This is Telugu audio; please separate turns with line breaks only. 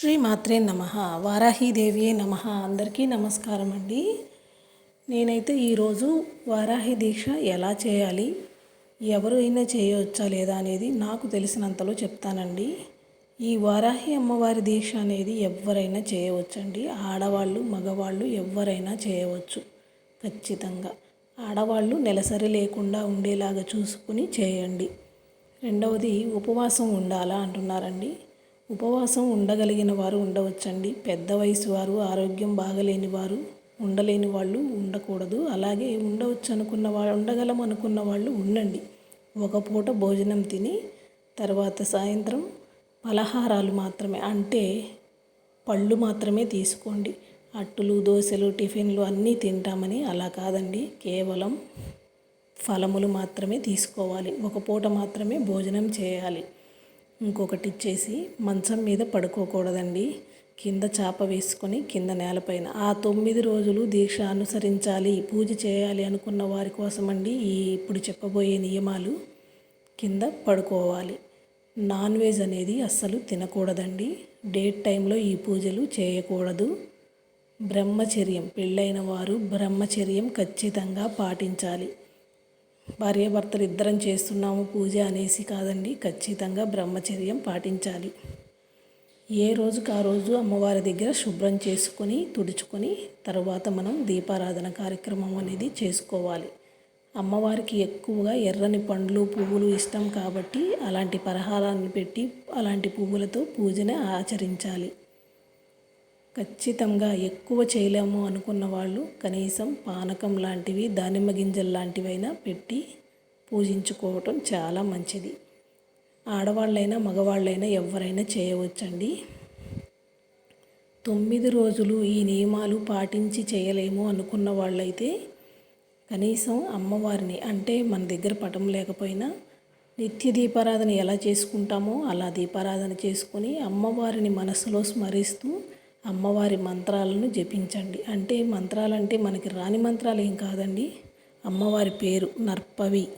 శ్రీ మాత్రే నమ. వారాహీదేవియే నమ. అందరికీ నమస్కారం అండి. నేనైతే ఈరోజు వారాహి దీక్ష ఎలా చేయాలి ఎవరైనా చేయవచ్చా లేదా అనేది నాకు తెలిసినంతలో చెప్తానండి. ఈ వారాహి అమ్మవారి దీక్ష అనేది ఎవరైనా చేయవచ్చండి. ఆడవాళ్ళు మగవాళ్ళు ఎవరైనా చేయవచ్చు. ఖచ్చితంగా. ఆడవాళ్ళు నెలసరి లేకుండా ఉండేలాగా చూసుకుని చేయండి. రెండవది ఉపవాసం ఉండాలా అంటున్నారండి. ఉపవాసం ఉండగలిగిన వారు ఉండవచ్చండి. పెద్ద వయసు వారు ఆరోగ్యం బాగలేని వారు ఉండలేని వాళ్ళు ఉండకూడదు. అలాగే ఉండవచ్చు అనుకున్న వాళ్ళు ఉండగలం అనుకున్న వాళ్ళు ఉండండి. ఒక పూట భోజనం తిని తర్వాత సాయంత్రం పలహారాలు మాత్రమే అంటే పళ్ళు మాత్రమే తీసుకోండి. అట్టులు దోశలు టిఫిన్లు అన్నీ తింటామని అలా కాదండి. కేవలం ఫలములు మాత్రమే తీసుకోవాలి. ఒక పూట మాత్రమే భోజనం చేయాలి. ఇంకొకటి ఇచ్చేసి మంచం మీద పడుకోకూడదండి. కింద చాప వేసుకొని కింద నేలపైన. ఆ తొమ్మిది రోజులు దీక్ష అనుసరించాలి పూజ చేయాలి అనుకున్న వారి కోసమండి ఈ ఇప్పుడు చెప్పబోయే నియమాలు. కింద పడుకోవాలి. నాన్ వెజ్ అనేది అస్సలు తినకూడదండి. డేట్ టైంలో ఈ పూజలు చేయకూడదు. బ్రహ్మచర్యం. పెళ్ళైన వారు బ్రహ్మచర్యం ఖచ్చితంగా పాటించాలి. భార్యాభర్తలు ఇద్దరం చేస్తున్నాము పూజ అనేసి కాదండి ఖచ్చితంగా బ్రహ్మచర్యం పాటించాలి. ఏ రోజుకి ఆ రోజు అమ్మవారి దగ్గర శుభ్రం చేసుకొని తుడుచుకొని తర్వాత మనం దీపారాధన కార్యక్రమం అనేది చేసుకోవాలి. అమ్మవారికి ఎక్కువగా ఎర్రని పండ్లు పువ్వులు ఇష్టం కాబట్టి అలాంటి పరహారాన్ని పెట్టి అలాంటి పువ్వులతో పూజని ఆచరించాలి. ఖచ్చితంగా ఎక్కువ చేయలేము అనుకున్న వాళ్ళు కనీసం పానకం లాంటివి దానిమ్మ గింజలు లాంటివైనా పెట్టి పూజించుకోవటం చాలా మంచిది. ఆడవాళ్ళైనా మగవాళ్ళైనా ఎవరైనా చేయవచ్చండి. తొమ్మిది రోజులు ఈ నియమాలు పాటించి చేయలేము అనుకున్న వాళ్ళైతే కనీసం అమ్మవారిని అంటే మన దగ్గర పటం లేకపోయినా నిత్య దీపారాధన ఎలా చేసుకుంటామో అలా దీపారాధన చేసుకొని అమ్మవారిని మనసులో స్మరిస్తూ అమ్మవారి మంత్రాలను జపించండి. అంటే మంత్రాలంటే మనకి రాని మంత్రాలు ఏం కాదండి. అమ్మవారి పేరు నర్పవి.